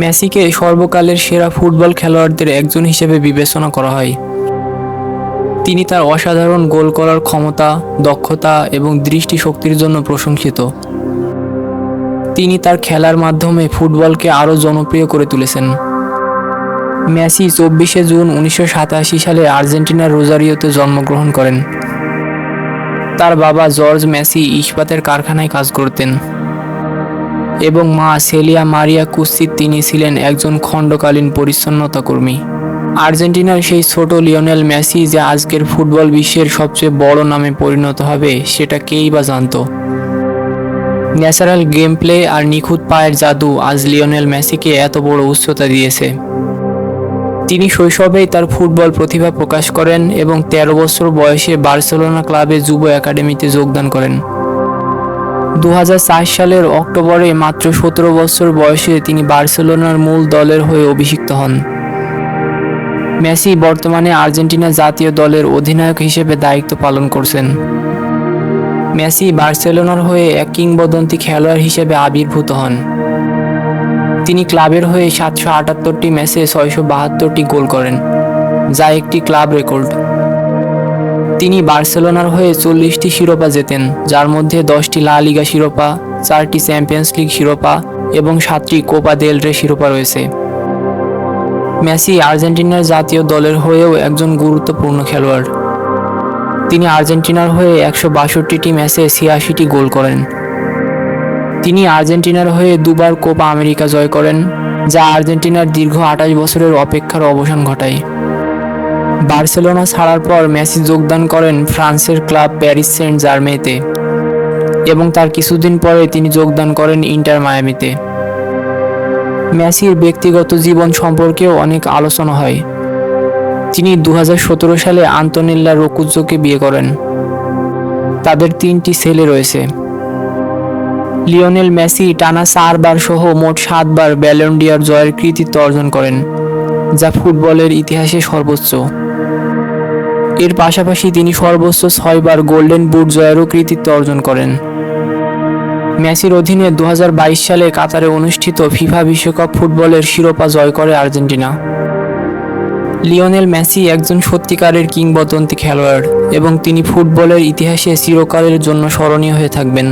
মেসিকে সর্বকালের সেরা ফুটবল খেলোয়াড়দের একজন হিসেবে বিবেচনা করা হয়। তিনি তার অসাধারণ গোল করার ক্ষমতা, দক্ষতা এবং দৃষ্টিশক্তির জন্য প্রশংসিত। তিনি তার খেলার মাধ্যমে ফুটবলকে আরও জনপ্রিয় করে তুলেছেন। মেসি চব্বিশে জুন উনিশশো সাতাশি সালে আর্জেন্টিনার রোজারিওতে জন্মগ্রহণ করেন। তার বাবা জর্জ মেসি ইস্পাতের কারখানায় কাজ করতেন। এবং মা সেলিয়া মারিয়া কুস্তির তিনি ছিলেন একজন খণ্ডকালীন পরিচ্ছন্নতা কর্মী। আর্জেন্টিনার সেই ছোট লিওনেল মেসি যে আজকের ফুটবল বিশ্বের সবচেয়ে বড় নামে পরিণত হবে, সেটা কেই বা জানতো? ন্যাচারাল গেম প্লে আর নিখুঁত পায়ের জাদু আজ লিওনেল মেসিকে এত বড় উচ্চতা দিয়েছে। তিনি শৈশবেই তার ফুটবল প্রতিভা প্রকাশ করেন এবং ১৩ বছর বয়সে বার্সেলোনা ক্লাবে যুব একাডেমিতে যোগদান করেন। দু হাজার চার সালের অক্টোবরে মাত্র সতেরো বছর বয়সে তিনি বার্সেলোনার মূল দলের হয়ে অভিষিক্ত হন। মেসি বর্তমানে আর্জেন্টিনা জাতীয় দলের অধিনায়ক হিসেবে দায়িত্ব পালন করছেন। মেসি বার্সেলোনার হয়ে এক কিংবদন্তি খেলোয়াড় হিসেবে আবির্ভূত হন। তিনি ক্লাবের হয়ে সাতশো আটাত্তরটি ম্যাচে ছয়শো বাহাত্তরটি গোল করেন, যা একটি ক্লাব রেকর্ড। তিনি বার্সেলোনার হয়ে চল্লিশটি শিরোপা জেতেন, যার মধ্যে দশটি লা লিগা শিরোপা, চারটি চ্যাম্পিয়ন্স লিগ শিরোপা এবং সাতটি কোপা দেল রে শিরোপা রয়েছে। মেসি আর্জেন্টিনার জাতীয় দলের হয়েও একজন গুরুত্বপূর্ণ খেলোয়াড়। তিনি আর্জেন্টিনার হয়ে একশো বাষট্টিটি ম্যাচে ছিয়াশিটি গোল করেন। তিনি আর্জেন্টিনার হয়ে দুবার কোপা আমেরিকা জয় করেন, যা আর্জেন্টিনার দীর্ঘ আঠাশ বছরের অপেক্ষার অবসান ঘটায়। বার্সেলোনা ছাড়ার পর মেসি যোগদান করেন ফ্রান্সের ক্লাব প্যারিস সেন্ট জার্মেতে এবং তার কিছুদিন পরে তিনি যোগদান করেন ইন্টার মায়ামিতে। মেসির ব্যক্তিগত জীবন সম্পর্কেও অনেক আলোচনা হয়। তিনি দু হাজার সতেরো সালে আন্তনিল্লা রকুজ্জোকে বিয়ে করেন। তাদের তিনটি ছেলে রয়েছে। লিওনেল মেসি টানা চারবার সহ মোট সাতবার ব্যালন্ডিয়ার জয়ের কৃতিত্ব অর্জন করেন, যা ফুটবলের ইতিহাসে সর্বোচ্চ। এর পাশাপাশি তিনি সর্বোচ্চ ছয়বার গোল্ডেন বুট জয়েরও কৃতিত্ব অর্জন করেন। মেসির অধীনে দু হাজার বাইশ সালে কাতারে অনুষ্ঠিত ফিফা বিশ্বকাপ ফুটবলের শিরোপা জয় করে আর্জেন্টিনা। লিওনেল মেসি একজন সত্যিকারের কিংবদন্তি খেলোয়াড় এবং তিনি ফুটবলের ইতিহাসে চিরকালের জন্য স্মরণীয় হয়ে থাকবেন।